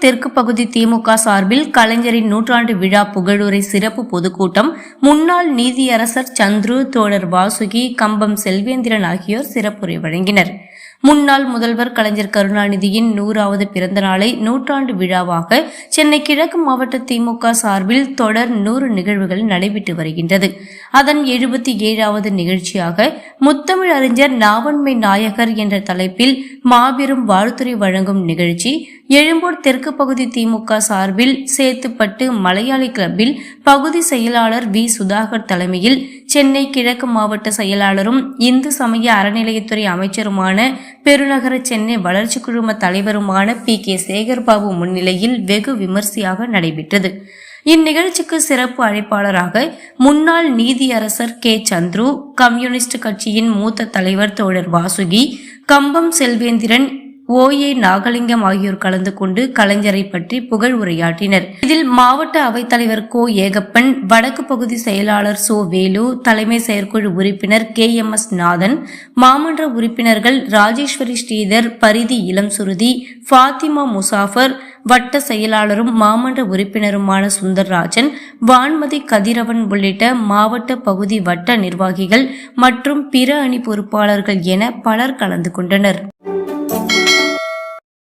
தெற்கு பகுதி திமுக சார்பில் கலைஞரின் நூற்றாண்டு விழா புகழுரை சிறப்பு பொதுக்கூட்டம் முன்னாள் நீதியரசர் சந்துரு தோழர் வாசுகி கம்பம் செல்வேந்திரன் ஆகியோர் சிறப்புரை வழங்கினர். முன்னாள் முதல்வர் கலைஞர் கருணாநிதியின் நூறாவது பிறந்த நாளை நூற்றாண்டு விழாவாக சென்னை கிழக்கு மாவட்ட திமுக சார்பில் தொடர் நூறு நிகழ்வுகள் நடைபெற்று வருகின்றது. அதன் எழுபத்தி ஏழாவது நிகழ்ச்சியாக முத்தமிழ் அறிஞர் நாவன்மை நாயகர் என்ற தலைப்பில் மாபெரும் வாழ்த்துறை வழங்கும் நிகழ்ச்சி எழும்பூர் தெற்கு பகுதி திமுக சார்பில் சேத்துப்பட்டு மலையாளி கிளப்பில் பகுதி செயலாளர் வி. சுதாகர் தலைமையில் சென்னை கிழக்கு மாவட்ட செயலாளரும் இந்து சமய அறநிலையத்துறை அமைச்சருமான பெருநகர சென்னை வளர்ச்சி குழும தலைவருமான பி. கே. சேகர்பாபு முன்னிலையில் வெகு விமர்சையாக நடைபெற்றது. இந்நிகழ்ச்சிக்கு சிறப்பு அழைப்பாளராக முன்னாள் நீதியரசர் கே. சந்துரு கம்யூனிஸ்ட் கட்சியின் மூத்த தலைவர் தோழர் வாசுகி கம்பம் செல்வேந்திரன் ஓ ஏ நாகலிங்கம் ஆகியோர் கலந்து கொண்டு கலைஞரை பற்றி புகழ் உரையாற்றினர். இதில் மாவட்ட அவைத்தலைவர் கோ. ஏகப்பன் வடக்கு பகுதி செயலாளர் சோ. வேலு தலைமை செயற்குழு உறுப்பினர் கே. எம். எஸ். நாதன் மாமன்ற உறுப்பினர்கள் ராஜேஸ்வரி ஸ்ரீதர் பரிதி இளம் சுருதி ஃபாத்திமா முசாஃபர் வட்ட செயலாளரும் மாமன்ற உறுப்பினருமான சுந்தர்ராஜன் வான்மதி கதிரவன் உள்ளிட்ட மாவட்ட பகுதி வட்ட நிர்வாகிகள் மற்றும் பிற அணி பொறுப்பாளர்கள் என பலர் கலந்து கொண்டனர்.